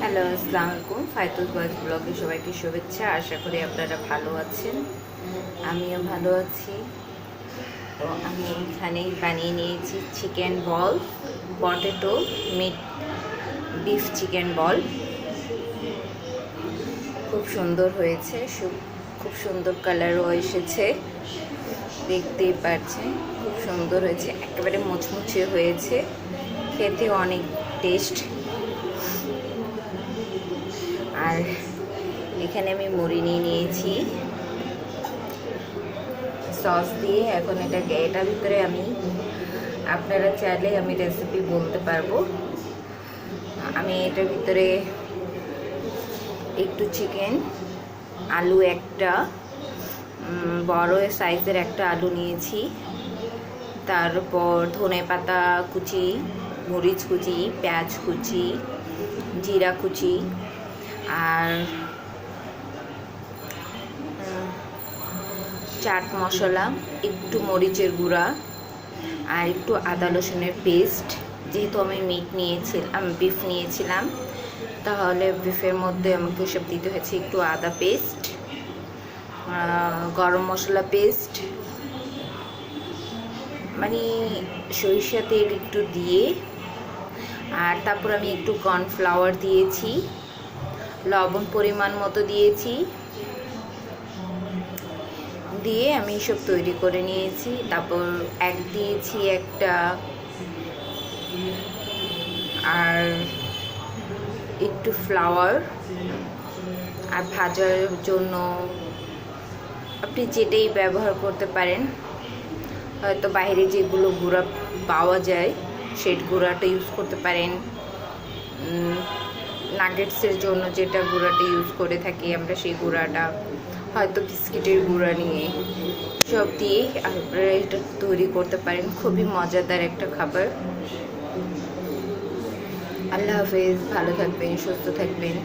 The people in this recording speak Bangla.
হ্যালো, আসসালামু আলাইকুম। ফাইতুল বয়েজ ব্লগে সবাইকে শুভেচ্ছা। আশা করি আপনারা ভালো আছেন। আমিও ভালো আছি। তো আমি এখানে বানিয়ে নিয়েছি chicken ball, potato, meat, beef chicken ball. খুব সুন্দর হয়েছে। খুব সুন্দর কালারও এসেছে। দেখতেই পাচ্ছেন, খুব সুন্দর হয়েছে। একেবারে মুচমুচে হয়েছে। খেতে অনেক টেস্ট। আর এখানে আমি মুড়ি নিয়ে নিয়েছি। সস দিয়ে এখন এটাকে এটার ভিতরে আমি, আপনারা চাইলে আমি রেসিপি বলতে পারব। আমি এটার ভিতরে একটু চিকেন আলু একটা বড় সাইজের একটা আলু নিয়েছি। তারপর ধনে পাতা কুচি, মরিচ কুচি, পেঁয়াজ কুচি, জিরা কুচি আর চাট মশলা, একটু মরিচের গুঁড়া আর একটু আদা রসুনের পেস্ট। যেহেতু আমি মিট নিয়েছিলাম বিফ নিয়েছিলাম, তাহলে বিফের মধ্যে আমাকে সব দিতে হয়েছে একটু আদা পেস্ট গরম মশলা পেস্ট। মানে সরিষা তেল একটু দিয়ে, আর তারপর আমি একটু কর্নফ্লাওয়ার দিয়েছি। লবণ পরিমাণ মতো দিয়েছি। দিয়ে আমি সব তৈরি করে নিয়েছি। তারপর এক দিয়েছি একটা আর একটু ফ্লাওয়ার আর ভাজার জন্য আপনি যেটাই ব্যবহার করতে পারেন। হয়তো বাইরে যেগুলো গুঁড়া পাওয়া যায়, সেই গুঁড়াটা ইউজ করতে পারেন। নাগেটসের জন্য যেটা গুঁড়াটা ইউজ করে থাকি আমরা, সেই গুঁড়াটা, হয়তো বিস্কিটের গুঁড়া নিয়ে, সব দিয়ে আপনারা এটা তৈরি করতে পারেন। খুবই মজাদার একটা খাবার। আল্লাহ হাফেজ, ভালো থাকবেন, সুস্থ থাকবেন।